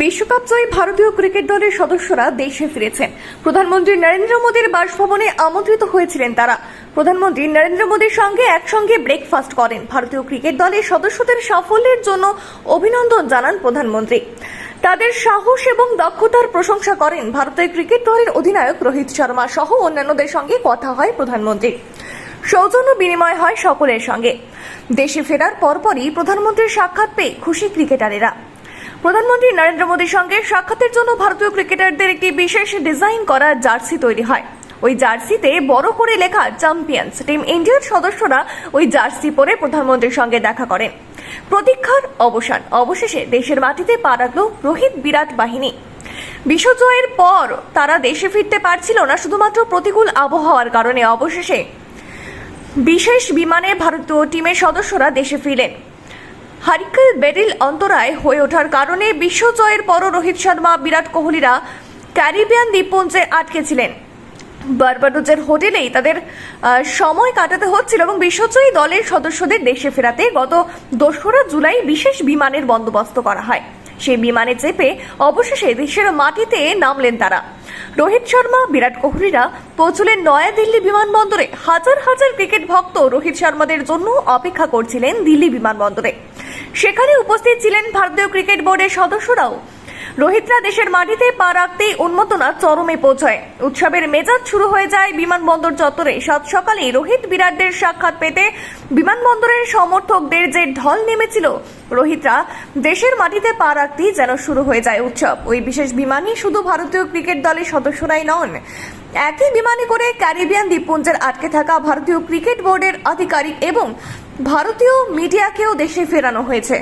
বিশ্বকাপ জয়ী ভারতীয় ক্রিকেট দলের সদস্যরা দেশে ফিরেছেন। প্রধানমন্ত্রী নরেন্দ্র মোদীর বাসভবনে আমন্ত্রিত হয়েছিলেন তারা। প্রধানমন্ত্রী নরেন্দ্র মোদীর সঙ্গে একসঙ্গে ব্রেকফাস্ট করেন ভারতীয় ক্রিকেট দলের সদস্যদের সাফল্যের জন্য অভিনন্দন জানান প্রধানমন্ত্রী। তাদের সাহস এবং দক্ষতার প্রশংসা করেন ভারতের ক্রিকেট দলের অধিনায়ক রোহিত শর্মা সহ অন্যান্যদের সঙ্গে কথা হয় প্রধানমন্ত্রী। সৌজন্য বিনিময় হয় সকলের সঙ্গে। দেশে ফেরার পরপরই প্রধানমন্ত্রীর সাক্ষাৎ পেয়ে খুশি ক্রিকেটারেরা। প্রধানমন্ত্রী নরেন্দ্র মোদীর সঙ্গে সাক্ষাতের জন্য ভারতীয় ক্রিকেটারদের একটি বিশেষ ডিজাইন করা জার্সি তৈরি হয়। ওই জার্সিতে বড় করে লেখা চ্যাম্পিয়ন্স টিম ইন্ডিয়ার সদস্যরা ওই জার্সি পরে প্রধানমন্ত্রীর সঙ্গে দেখা করেন। প্রতীক্ষার অবসান। অবশেষে দেশের মাটিতে পা রাখল রোহিত বিরাট বাহিনী। বিশ্বজয়ের পর তারা দেশে ফিরতে পারছিল না, শুধুমাত্র প্রতিকূল আবহাওয়ার কারণে। অবশেষে বিশেষ বিমানে ভারতীয় টিমের সদস্যরা দেশে ফিরলেন। হারিকেল বেরিল অন্তরায় হয়ে ওঠার কারণে বিশ্বজয়ের পরও রোহিত শর্মা, বিরাট কোহলিরা ক্যারিবিয়ান দ্বীপপুঞ্জে আটকে ছিলেন বারবাডোজের হোটেলেই তাদের সময় কাটাতে হচ্ছিল এবং বিশ্বজয়ী দলের সদস্যদের দেশে ফেরাতে গত দোসরা জুলাই বিশেষ বিমানের বন্দোবস্ত করা হয়। সেই বিমানে চেপে অবশেষে দেশের মাটিতে নামলেন তারা। রোহিত শর্মা, বিরাট কোহলিরা পৌঁছলেন নয়াদিল্লি বিমানবন্দরে হাজার হাজার ক্রিকেট ভক্ত রোহিত শর্মাদের জন্য অপেক্ষা করছিলেন দিল্লি বিমানবন্দরে। সেখানে উপস্থিত ছিলেন ভারতীয় ক্রিকেট বোর্ডের সদস্যরাও। রোহিতরা দেশের মাটিতে পা রাখতেই উন্মোদনা চরমে পৌঁছয়। উৎসবের মেজাজ শুরু হয়ে যায় বিমানবন্দর চত্বরে। সাত সকালে রোহিত বিরাটদের সাক্ষাৎ পেতে বিমানবন্দরের সমর্থকদের যে ঢল নেমেছিল, রোহিতরা দেশের মাটিতে পা রাখতেই যেন শুরু হয়ে যায় উৎসব। ওই বিশেষ বিমানই শুধু ভারতীয় ক্রিকেট দলের সদস্যরাই নন, একই বিমানে করে ক্যারিবিয়ান দ্বীপপুঞ্জের আটকে থাকা ভারতীয় ক্রিকেট বোর্ডের আধিকারিক এবং ভারতীয় মিডিয়াকেও দেশে ফেরানো হয়েছে।